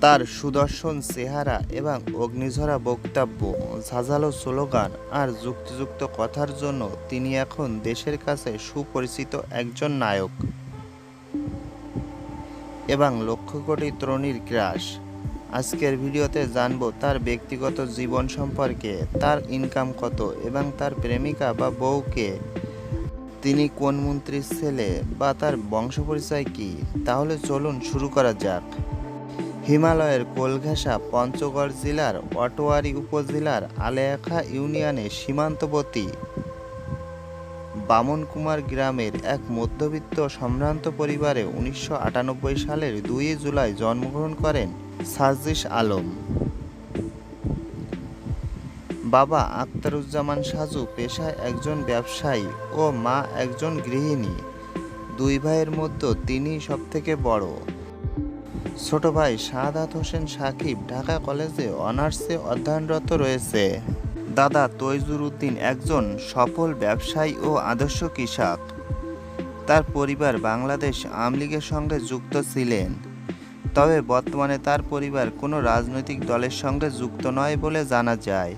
তার সুদর্শন চেহারা এবং অগ্নিঝরা বক্তব্য, ঝাঁঝালো স্লোগান আর যুক্তিযুক্ত কথার জন্য তিনি এখন দেশের কাছে সুপরিচিত একজন নায়ক। এবং লক্ষ কোটি তরুণীর ক্রাশ। আজকের ভিডিওতে জানব তার ব্যক্তিগত জীবন সম্পর্কে, তার ইনকাম কত এবং তার প্রেমিকা বা বউকে। তিনি কোন মন্ত্রীর ছেলে বা তার বংশ পরিচয় কী? তাহলে চলুন শুরু করা যাক। হিমালয়ের কোলঘেঁষা পঞ্চগড় জেলার অটোয়ারি উপজেলার আলেয়াখা ইউনিয়নে সীমান্তবর্তী বামন কুমার গ্রামের এক মধ্যবিত্ত সম্ভ্রান্ত পরিবারে উনিশশো আটানব্বই সালের দুই জুলাই জন্মগ্রহণ করেন সাজিস আলম। বাবা আখতারুজ্জামান সাজু পেশায় একজন ব্যবসায়ী ও মা একজন গৃহিণী। দুই ভাইয়ের মধ্যে তিনি সবথেকে বড়। ছোট ভাই শাহাদাত হোসেন সাকিব ঢাকা কলেজে অনার্সে অধ্যয়নরত রয়েছে। দাদা তৈজুর উদ্দিন একজন সফল ব্যবসায়ী ও আদর্শ কৃষক। তার পরিবার বাংলাদেশ আওয়ামী লীগের সঙ্গে যুক্ত ছিলেন। তবে বর্তমানে তার পরিবার কোনো রাজনৈতিক দলের সঙ্গে যুক্ত নয় বলে জানা যায়।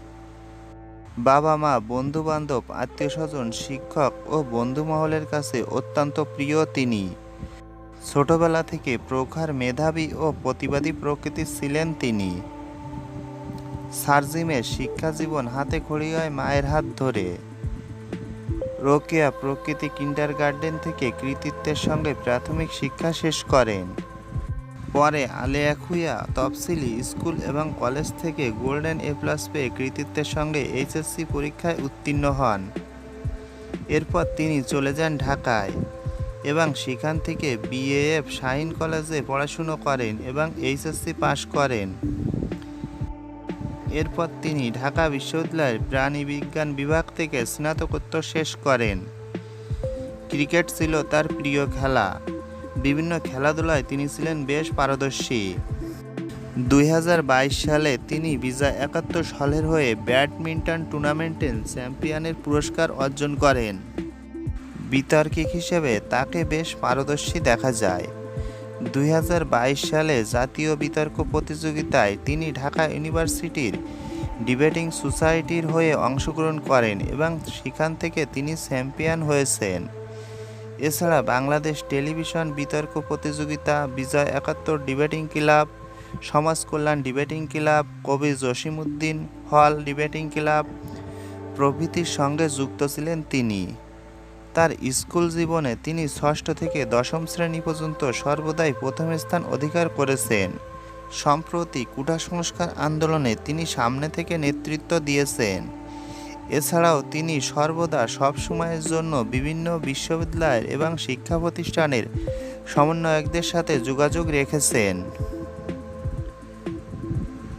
বাবা মা বন্ধু বান্ধব আত্মীয় স্বজন, শিক্ষক ও বন্ধু মহলের কাছে অত্যন্ত প্রিয় তিনি। ছোটবেলা থেকে প্রখার মেধাবী ও প্রতিবাদী প্রকৃতির ছিলেন তিনি। সার্জিমের শিক্ষা জীবন হাতে হয় মায়ের হাত ধরে। রোকেয়া প্রকৃতি কিন্ডার গার্ডেন থেকে কৃতিত্বের সঙ্গে প্রাথমিক শিক্ষা শেষ করেন। পরে আলেয়াখুইয়া তফসিলি স্কুল এবং কলেজ থেকে গোল্ডেন এ প্লাস পেয়ে কৃতিত্বের সঙ্গে এইচএসসি পরীক্ষায় উত্তীর্ণ হন। এরপর তিনি চলে যান ঢাকায়। এবং সেখান থেকে বিএএফ শাহিন কলেজে পড়াশুনো করেন এবং এইচএসসি পাশ করেন। এরপর তিনি ঢাকা বিশ্ববিদ্যালয়ের প্রাণী বিজ্ঞান বিভাগ থেকে স্নাতকোত্তর শেষ করেন। ক্রিকেট ছিল তার প্রিয় খেলা। বিভিন্ন খেলাধুলায় তিনি ছিলেন বেশ পারদর্শী। দুই হাজার বাইশ সালে তিনি বিজয় একাত্তর সালের হয়ে ব্যাডমিন্টন টুর্নামেন্টে চ্যাম্পিয়নের পুরস্কার অর্জন করেন। বিতর্কিক হিসেবে তাকে বেশ পারদর্শী দেখা যায়। দুই হাজার বাইশ সালে জাতীয় বিতর্ক প্রতিযোগিতায় তিনি ঢাকা ইউনিভার্সিটির ডিবেটিং সোসাইটির হয়ে অংশগ্রহণ করেন এবং সেখান থেকে তিনি চ্যাম্পিয়ন হয়েছেন। এছাড়া বাংলাদেশ টেলিভিশন বিতর্ক প্রতিযোগিতা, বিজয় একাত্তর ডিবেটিং ক্লাব, সমাজ কল্যাণ ডিবেটিং ক্লাব, কবি জসিমউদ্দিন হল ডিবেটিং ক্লাব প্রভৃতির সঙ্গে যুক্ত ছিলেন তিনি। তার স্কুল জীবনে তিনি ষষ্ঠ থেকে দশম শ্রেণি পর্যন্ত সর্বদাই প্রথম স্থান অধিকার করেছেন। সম্প্রতি কুটা সংস্কার আন্দোলনে তিনি সামনে থেকে নেতৃত্ব দিয়েছেন। এছাড়াও তিনি সর্বদা সব সময়ের জন্য বিভিন্ন বিশ্ববিদ্যালয়ের এবং শিক্ষা প্রতিষ্ঠানের সমন্বয়কদের সাথে যোগাযোগ রেখেছেন।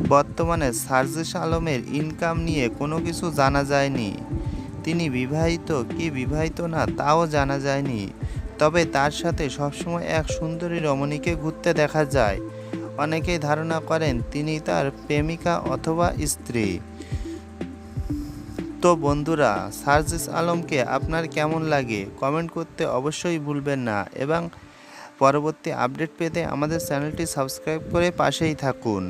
বর্তমানে সার্জিস আলমের ইনকাম নিয়ে কোনো কিছু জানা যায়নি। তিনি বিবাহিত কি বিবাহিত না তাও জানা যায়নি। তবে তার সাথে সবসময় এক সুন্দরী রমণীকে ঘুরতে দেখা যায়। অনেকেই ধারণা করেন তিনি তার প্রেমিকা অথবা স্ত্রী। তো বন্ধুরা, সার্জিস আলমকে আপনার কেমন লাগে? কমেন্ট করতে অবশ্যই ভুলবেন না এবং পরবর্তী আপডেট পেতে আমাদের চ্যানেলটি সাবস্ক্রাইব করে পাশেই থাকুন।